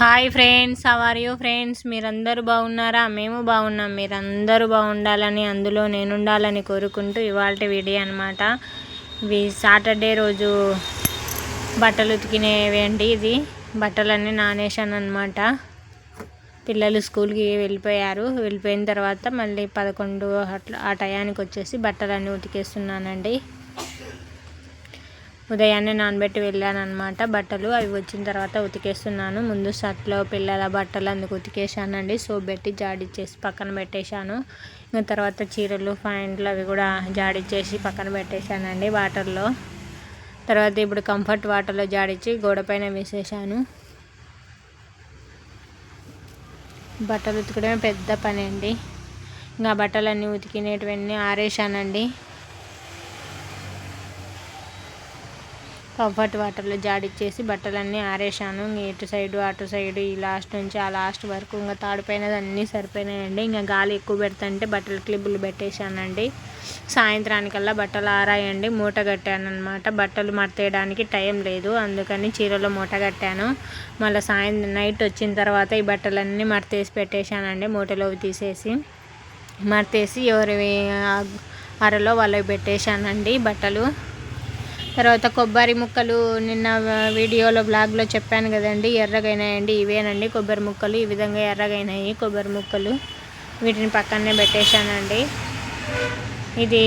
Hi friends are you friends మీరందరూ బాగున్నారా? మేము బాగున్నాం. మీరందరూ బాగుండాలని అందులో నేను ఉండాలని కోరుకుంటూ ఇవాళ వీడియో అనమాట ఇవి సాటర్డే రోజు బట్టలు ఉతికినేవి అండి ఇది? బట్టలన్నీ నానేశాను అనమాట పిల్లలు స్కూల్కి వెళ్ళిపోయారు. వెళ్ళిపోయిన తర్వాత మళ్ళీ పదకొండు అట్లా ఆ టయానికి వచ్చేసి బట్టలన్నీ ఉతికేస్తున్నానండి. ఉదయాన్నే నానబెట్టి వెళ్ళాను అనమాట బట్టలు అవి వచ్చిన తర్వాత ఉతికేస్తున్నాను. ముందు షర్ట్లో పిల్లల బట్టలు అందుకు ఉతికేసానండి సోప్ పెట్టి జాడిచ్చేసి పక్కన పెట్టేశాను. ఇంకా తర్వాత చీరలు ప్యాంట్లు అవి కూడా జాడిచ్చేసి పక్కన పెట్టేశానండి వాటర్లో. తర్వాత ఇప్పుడు కంఫర్ట్ వాటర్లో జాడిచ్చి గోడపైన వేసేసాను బట్టలు ఉతకడమే పెద్ద పని అండి ఇంకా బట్టలన్నీ ఉతికినేటివన్నీ ఆరేసానండి కంఫర్ట్ వాటర్లో జాడిచ్చేసి బట్టలన్నీ ఆరేసాను ఇటు సైడు అటు సైడు ఈ లాస్ట్ నుంచి ఆ లాస్ట్ వరకు ఇంకా తాడిపోయినది అన్నీ సరిపోయినాయండి. ఇంకా గాలి ఎక్కువ పెడుతుంటే బట్టలు క్లిబ్బులు పెట్టేశానండి. సాయంత్రానికల్లా బట్టలు ఆరాయండి మూట కట్టాను అనమాట బట్టలు మడతేయడానికి టైం లేదు అందుకని చీరలో మూట కట్టాను. మళ్ళీ సాయంత్రం నైట్ వచ్చిన తర్వాత ఈ బట్టలన్నీ మడతేసి పెట్టేశానండి మూటలో తీసేసి. మడతేసి ఎవరి అరలో వాళ్ళకి పెట్టేశానండి బట్టలు. తర్వాత కొబ్బరి ముక్కలు నిన్న వీడియోలో బ్లాగ్లో చెప్పాను కదండి ఎర్రగైనాయండి ఇవేనండి కొబ్బరి ముక్కలు. ఈ విధంగా ఎర్రగైనాయి కొబ్బరి ముక్కలు. వీటిని పక్కనే పెట్టేశానండి. ఇది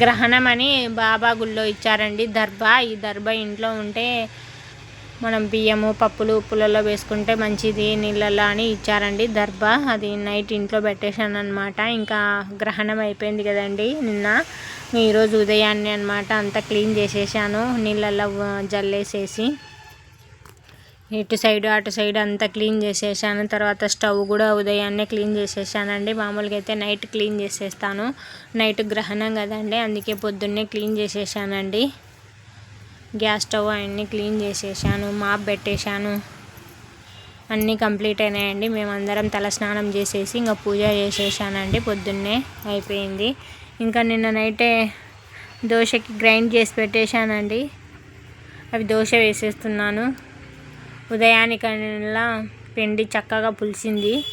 గ్రహణం అని బాబా గుళ్ళో ఇచ్చారండి. దర్భా ఈ దర్భా ఇంట్లో ఉంటే మనం బియ్యము పప్పులు ఉప్పులలో వేసుకుంటే మంచిది. నీళ్ళల్లో అని ఇచ్చారండి దర్భా అది నైట్ ఇంట్లో పెట్టేశాను అనమాట ఇంకా గ్రహణం అయిపోయింది కదండి నిన్న. ఈరోజు ఉదయాన్నే అనమాట అంతా క్లీన్ చేసేసాను. నీళ్ళల్లో జల్లేసేసి ఇటు సైడ్ అటు సైడ్ అంతా క్లీన్ చేసేసాను. తర్వాత స్టవ్ కూడా ఉదయాన్నే క్లీన్ చేసేసానండి. మామూలుగా అయితే నైట్ క్లీన్ చేసేస్తాను. నైట్ గ్రహణం కదండి అందుకే పొద్దున్నే క్లీన్ చేసేసానండి. గ్యాస్ స్టవ్ అన్నీ క్లీన్ చేసేసాను మాప్ పెట్టేశాను. అన్నీ కంప్లీట్ అయినాయండి. మేమందరం తలస్నానం చేసేసి ఇంకా పూజ చేసేసానండి. పొద్దున్నే అయిపోయింది. ఇంకా నిన్న నైటే దోశకి గ్రైండ్ చేసి పెట్టేశానండి. అవి దోశ వేసేస్తున్నాను. ఉదయానికల్లా పిండి చక్కగా పులిసింది.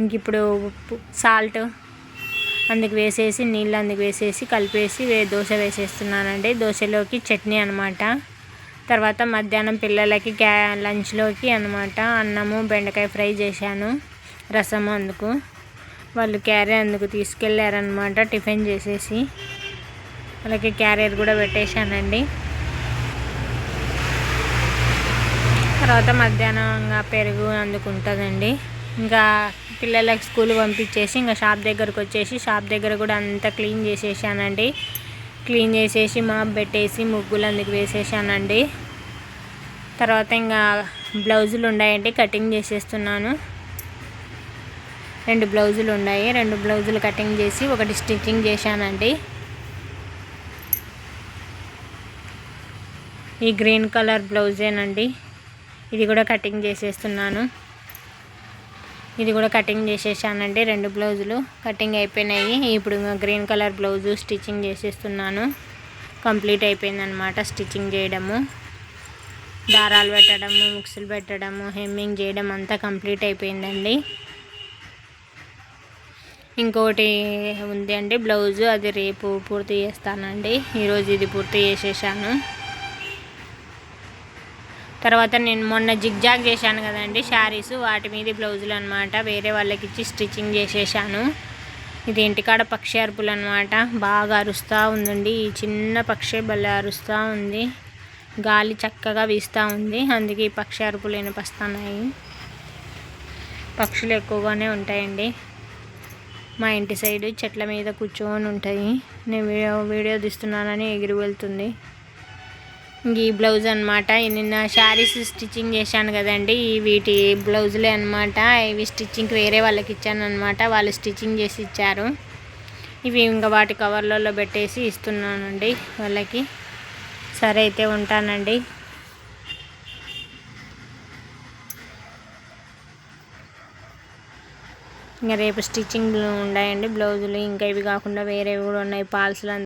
ఇంక ఇప్పుడు ఉప్పు సాల్ట్ అందుకు వేసేసి నీళ్ళు అందుకు వేసేసి కలిపేసి వే దోశ వేసేస్తున్నానండి. దోశలోకి చట్నీ అనమాట తర్వాత మధ్యాహ్నం పిల్లలకి క్యా లంచ్లోకి అనమాట అన్నము బెండకాయ ఫ్రై చేశాను. రసము అందుకు. వాళ్ళు క్యారీ అందుకు తీసుకెళ్ళారనమాట టిఫిన్ చేసేసి. వాళ్ళకి క్యారియర్ కూడా పెట్టేశానండి. తర్వాత మధ్యాహ్నం పెరుగు అందుకుంటుందండి. ఇంకా పిల్లలకి స్కూల్ పంపించేసి ఇంకా షాప్ దగ్గరకు వచ్చేసి షాప్ దగ్గర కూడా అంతా క్లీన్ చేసేసానండి. క్లీన్ చేసేసి మాప్ పెట్టేసి ముగ్గులు అందుకు వేసేసానండి. తర్వాత ఇంకా బ్లౌజులు ఉన్నాయండి కటింగ్ చేసేస్తున్నాను. రెండు బ్లౌజులు ఉన్నాయి. రెండు బ్లౌజులు కటింగ్ చేసి ఒకటి స్టిచ్చింగ్ చేశానండి. ఈ గ్రీన్ కలర్ బ్లౌజేనండి. ఇది కూడా కటింగ్ చేసేస్తున్నాను. ఇది కూడా కటింగ్ చేసేసానండి రెండు బ్లౌజులు. కటింగ్ అయిపోయినాయి. ఇప్పుడు గ్రీన్ కలర్ బ్లౌజు స్టిచ్చింగ్ చేసేస్తున్నాను. కంప్లీట్ అయిపోయిందనమాట స్టిచ్చింగ్ చేయడము. దారాలు పెట్టడము ముక్సులు పెట్టడము హెమ్మింగ్ చేయడం అంతా కంప్లీట్ అయిపోయిందండి. ఇంకోటి ఉంది అండి బ్లౌజు అది రేపు పూర్తి చేస్తానండి. ఈరోజు ఇది పూర్తి చేసేసాను. తర్వాత నేను మొన్న జిగ్జాగ్ చేశాను కదండి శారీస్ వాటి మీద బ్లౌజులు అనమాట వేరే వాళ్ళకి ఇచ్చి స్టిచ్చింగ్ చేసేసాను. ఇది ఇంటికాడ పక్షి అరుపులు అనమాట బాగా అరుస్తూ ఉందండి. ఈ చిన్న పక్షి భలే అరుస్తూ ఉంది. గాలి చక్కగా వీస్తూ ఉంది. అందుకే ఈ పక్షి అరుపులు వినిపిస్తున్నాయి పక్షులు ఎక్కువగానే ఉంటాయండి. మా ఇంటి సైడ్ చెట్ల మీద కూర్చొని ఉంటాయి. నేను వీడియో వీడియో తీస్తున్నానని ఎగిరి వెళ్తుంది. ఈ బ్లౌజ్ అనమాట నిన్న శారీస్ స్టిచ్చింగ్ చేశాను కదండి. వీటి బ్లౌజులే అనమాట ఇవి స్టిచ్చింగ్కి వేరే వాళ్ళకి ఇచ్చాను అనమాట వాళ్ళు స్టిచ్చింగ్ చేసి ఇచ్చారు. ఇవి ఇంకా వాటి కవర్లలో పెట్టేసి ఇస్తున్నానండి వాళ్ళకి. సరే అయితే ఉంటానండి. ఇంకా రేపు స్టిచ్చింగ్ ఉన్నాయండి బ్లౌజులు ఇంకా ఇవి కాకుండా వేరేవి కూడా ఉన్నాయి పాల్స్లు